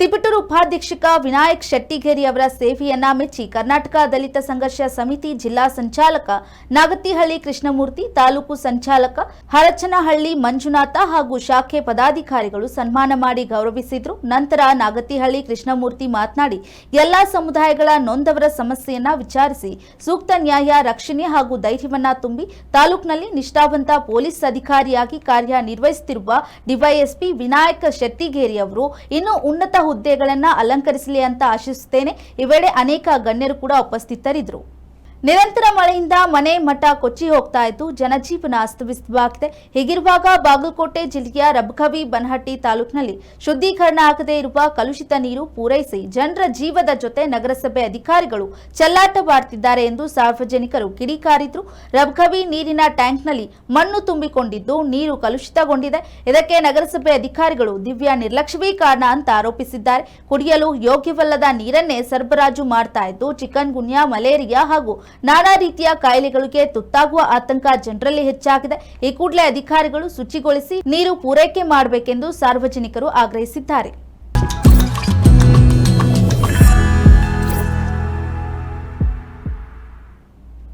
ತಿಪಟೂರು ಉಪಾಧ್ಯಕ್ಷಕ ವಿನಾಯಕ್ ಶೆಟ್ಟಿಗೇರಿ ಅವರ ಸೇವೆಯನ್ನ ಮೆಚ್ಚಿ ಕರ್ನಾಟಕ ದಲಿತ ಸಂಘರ್ಷ ಸಮಿತಿ ಜಿಲ್ಲಾ ಸಂಚಾಲಕ ನಾಗತಿಹಳ್ಳಿ ಕೃಷ್ಣಮೂರ್ತಿ, ತಾಲೂಕು ಸಂಚಾಲಕ ಹರಚನಹಳ್ಳಿ ಮಂಜುನಾಥ ಹಾಗೂ ಶಾಖೆ ಪದಾಧಿಕಾರಿಗಳು ಸನ್ಮಾನ ಮಾಡಿ ಗೌರವಿಸಿದ್ರು. ನಂತರ ನಾಗತಿಹಳ್ಳಿ ಕೃಷ್ಣಮೂರ್ತಿ ಮಾತನಾಡಿ, ಎಲ್ಲಾ ಸಮುದಾಯಗಳ ನೊಂದವರ ಸಮಸ್ಯೆಯನ್ನ ವಿಚಾರಿಸಿ ಸೂಕ್ತ ನ್ಯಾಯ, ರಕ್ಷಣೆ ಹಾಗೂ ಧೈರ್ಯವನ್ನ ತುಂಬಿ ತಾಲೂಕಿನಲ್ಲಿ ನಿಷ್ಠಾವಂತ ಪೊಲೀಸ್ ಅಧಿಕಾರಿಯಾಗಿ ಕಾರ್ಯನಿರ್ವಹಿಸುತ್ತಿರುವ ಡಿವೈಎಸ್ಪಿ ವಿನಾಯಕ್ ಶೆಟ್ಟಿಗೇರಿ ಅವರು ಇನ್ನೂ ಉನ್ನತ ಹುದ್ದೆಗಳನ್ನ ಅಲಂಕರಿಸಲಿ ಅಂತ ಆಶಿಸುತ್ತೇನೆ. ಈ ವೇಳೆ ಅನೇಕ ಗಣ್ಯರು ಕೂಡ ಉಪಸ್ಥಿತರಿದ್ದರು. ನಿರಂತರ ಮಳೆಯಿಂದ ಮನೆ ಮಠ ಕೊಚ್ಚಿ ಹೋಗ್ತಾ ಇದ್ದು ಜನಜೀವನ ಅಸ್ತವ್ಯಸ್ತವಾಗಿದೆ. ಹೀಗಿರುವಾಗ ಬಾಗಲಕೋಟೆ ಜಿಲ್ಲೆಯ ರಬ್ಕವಿ ಬನಹಟ್ಟಿ ತಾಲೂಕಿನಲ್ಲಿ ಶುದ್ಧೀಕರಣ ಆಗದೆ ಇರುವ ಕಲುಷಿತ ನೀರು ಪೂರೈಸಿ ಜನರ ಜೀವದ ಜೊತೆ ನಗರಸಭೆ ಅಧಿಕಾರಿಗಳು ಚೆಲ್ಲಾಟವಾಡ್ತಿದ್ದಾರೆ ಎಂದು ಸಾರ್ವಜನಿಕರು ಕಿಡಿಕಾರಿದ್ರು. ರಬ್ಕವಿ ನೀರಿನ ಟ್ಯಾಂಕ್ನಲ್ಲಿ ಮಣ್ಣು ತುಂಬಿಕೊಂಡಿದ್ದು ನೀರು ಕಲುಷಿತಗೊಂಡಿದೆ. ಇದಕ್ಕೆ ನಗರಸಭೆ ಅಧಿಕಾರಿಗಳು ದಿವ್ಯ ನಿರ್ಲಕ್ಷ್ಯವೇ ಕಾರಣ ಅಂತ ಆರೋಪಿಸಿದ್ದಾರೆ. ಕುಡಿಯಲು ಯೋಗ್ಯವಲ್ಲದ ನೀರನ್ನೇ ಸರಬರಾಜು ಮಾಡ್ತಾ ಇದ್ದು ಚಿಕನ್ ಗುನ್ಯಾ ಮಲೇರಿಯಾ ಹಾಗೂ ನಾನಾ ರೀತಿಯ ಕಾಯಿಲೆಗಳಿಗೆ ತುತ್ತಾಗುವ ಆತಂಕ ಜನರಲ್ಲಿ ಹೆಚ್ಚಾಗಿದೆ. ಈ ಕೂಡಲೇ ಅಧಿಕಾರಿಗಳು ಶುಚಿಗೊಳಿಸಿ ನೀರು ಪೂರೈಕೆ ಮಾಡಬೇಕೆಂದು ಸಾರ್ವಜನಿಕರು ಆಗ್ರಹಿಸಿದ್ದಾರೆ.